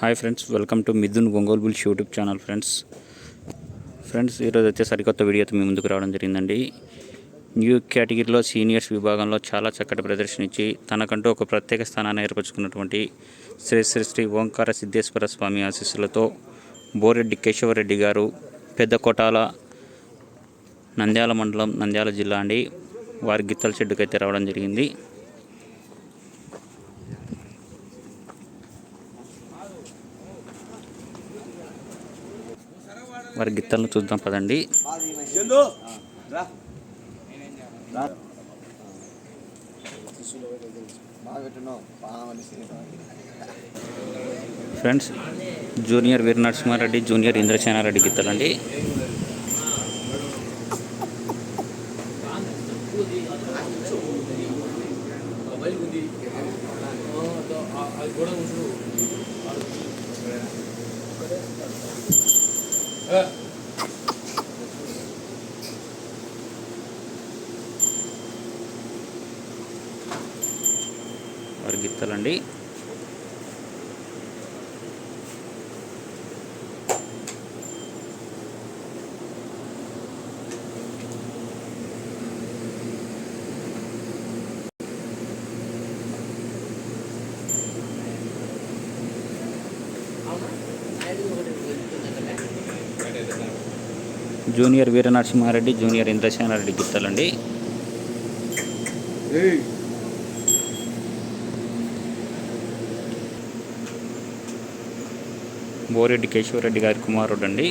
Hi friends welcome to Mithun Ongole bulls YouTube channel friends. Friends ఈరోజు వచ్చే సరికొత్త వీడియోతో మీ ముందుకు రావడం జరిగిందండి. న్యూ కేటగిరీలో సీనియర్స్ విభాగంలో చాలా చక్కటి ప్రదర్శన ఇచ్చి తనకంటూ ఒక ప్రత్యేక స్థానాన్ని ఏర్పరచుకున్నటువంటి శ్రీ శ్రీ శ్రీ ఓంకార సిద్ధేశ్వర స్వామి ఆశీస్సులతో బోరెడ్డి కేశవరెడ్డి గారు పెద్ద కోటాల నంద్యాల మండలం నంద్యాల జిల్లా అండి. వారి గిత్తల చెడ్డుకైతే రావడం జరిగింది. వారి గిత్తలను చూద్దాం పదండి. Friends junior Veera Narasimhareddy junior Indrasenareddy గిత్తలండి. వారి గిత్తలండి. జూనియర్ వీర నరసింహారెడ్డి జూనియర్ ఇంద్రసేనారెడ్డి గిత్తలండి. ఏయ్ బోరెడ్డి కేశవరెడ్డి గారి కుమారుడు అండి